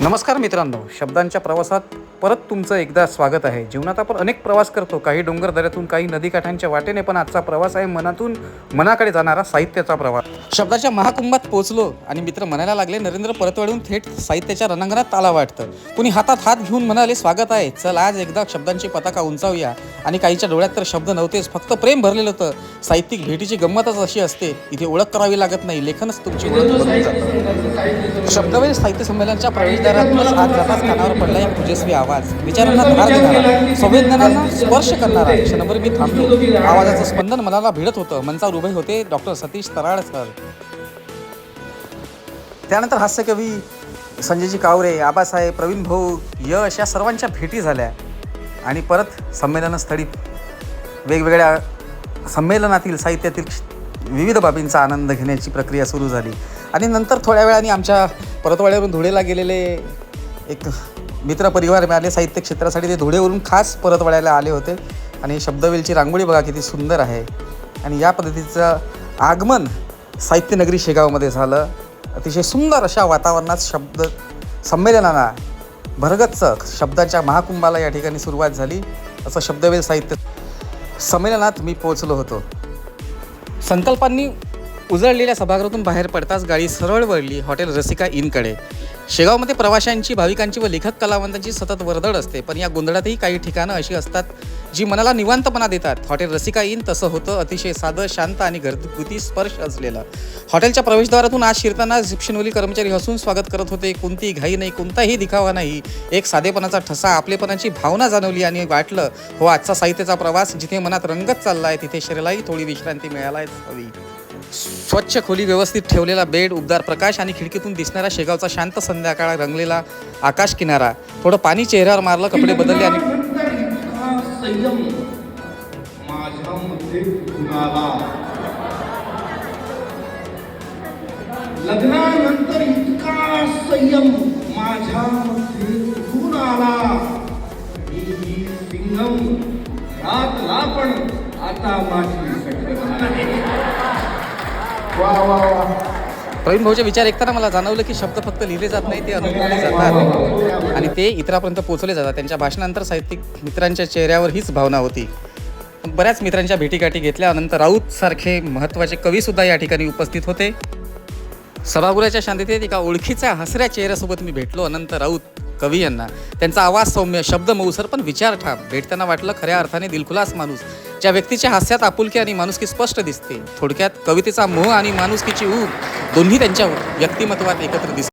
नमस्कार मित्रांनो शब्दांच्या प्रवासात परत तुमचं एकदा स्वागत आहे. जीवनात आपण अनेक प्रवास करतो. काही डोंगर दऱ्यातून काही नदीकाठांच्या वाटेने पण आजचा प्रवास आहे मनातून मनाकडे जाणारा साहित्याचा प्रवास. शब्दाच्या महाकुंभात पोहोचलो आणि मित्र म्हणायला लागले नरेंद्र परतवाडून थेट साहित्याच्या रणांगणात ताला वाटतं. कुणी हातात हात घेऊन म्हणाले स्वागत आहे. चल आज एकदा शब्दांची पताका उंचावूया. आणि काहीच्या डोळ्यात तर शब्द नव्हतेच फक्त प्रेम भरलेलं होतं. साहित्यिक भेटीची गंमतच अशी असते इथे ओळख करावी लागत नाही. लेखनच तुमची ओळख बनवून जातं. शब्दवेल साहित्य संमेलनाच्या प्रवेशद्वारातूनच आज जाताच कानावर पडला एक तेजस्वी आवाज. विचारांना धार देणारा संवेदनांना स्पर्श करणारा क्षणभर मी थांबलो. आवाजाचं स्पंदन मनाला भिडत होतं. मंचावर उभे होते डॉक्टर सतीश तराळ सर. त्यानंतर हास्यकवी संजयजी कावरे आबासाहेब प्रवीण भाऊ यश या सर्वांच्या भेटी झाल्या. आणि परत संमेलनस्थळी वेगवेगळ्या संमेलनातील साहित्यातील विविध बाबींचा आनंद घेण्याची प्रक्रिया सुरू झाली. आणि नंतर थोड्या वेळाने आमच्या परतवाड्यावरून धुळेला गेलेले एक मित्रपरिवार मिळाले. साहित्य क्षेत्रासाठी ते धुळेवरून खास परतवाड्याला आले होते. आणि शब्दवेलची रांगोळी बघा किती सुंदर आहे. आणि या पद्धतीचं आगमन साहित्यनगरी शेगावमध्ये झालं. अतिशय सुंदर अशा वातावरणात शब्द संमेलनाला भरगच्च शब्दाच्या महाकुंभाला या ठिकाणी सुरुवात झाली. असं शब्दवेल साहित्य संमेलनात मी पोहोचलो होतो. संकल्पांनी उजळलेल्या सभागृहातून बाहेर पडताच गाडी सरळ वळली हॉटेल रसिका इनकडे. शेगावमध्ये प्रवाशांची भाविकांची व लेखक कलावंतांची सतत वर्दळ असते. पण या गोंधळातही काही ठिकाणं अशी असतात जी मनाला निवांतपणा देतात. हॉटेल रसिका इन तसं होतं. अतिशय साधं शांत आणि घरगुती स्पर्श असलेलं. हॉटेलच्या प्रवेशद्वारातून आज शिरताना रिसेप्शनवरील कर्मचारी हसून स्वागत करत होते. कोणती घाई नाही कोणताही दिखावा नाही. एक साधेपणाचा ठसा आपलेपणाची भावना जाणवली आणि वाटलं हो आजचा साहित्याचा प्रवास जिथे मनात रंगत चालला आहे तिथे शरीरालाही थोडी विश्रांती मिळायलाच हवी. स्वच्छ खोली व्यवस्थित ठेवलेला बेड उबदार प्रकाश आणि खिडकीतून दिसणारा शेगावचा शांत संध्याकाळ रंगलेला आकाश किनारा. थोडं पाणी चेहऱ्यावर मारलं कपडे बदलले आणि संयम माझ्यामध्ये गुणाला लग्नानंतर इतका संयम माझ्यामध्ये गुण आला मी ही सिंगम घरातला पण आता माझी. वा वा वा. प्रवीण भाऊचे विचार ऐकताना मला जाणवलं की शब्द फक्त लिहिले जात नाही ते अनुभवले जातात. ते इतरापर्यंत पोहोचले जातात. त्यांच्या भाषणानंतर साहित्यिक मित्रांच्या चेहऱ्यावर हीच भावना होती. बऱ्याच मित्रांच्या भेटीगाठी घेतल्यानंतर राऊत सारखे महत्त्वाचे कवीसुद्धा या ठिकाणी उपस्थित होते. सभागृहाच्या शांततेत एका ओळखीच्या हसऱ्या चेहऱ्यासोबत मी भेटलो अनंत राऊत कवी यांना. त्यांचा आवाज सौम्य शब्द मऊसर पण विचार ठाम. भेटताना वाटलं खऱ्या अर्थाने दिलखुलास माणूस. ज्या व्यक्तीच्या हास्यात आपुलकी आणि माणुसकी स्पष्ट दिसते. थोडक्यात कवितेचा मोह आणि माणुसकीची ऊब दोन्ही त्यांच्या व्यक्तिमत्वात एकत्र दिसते.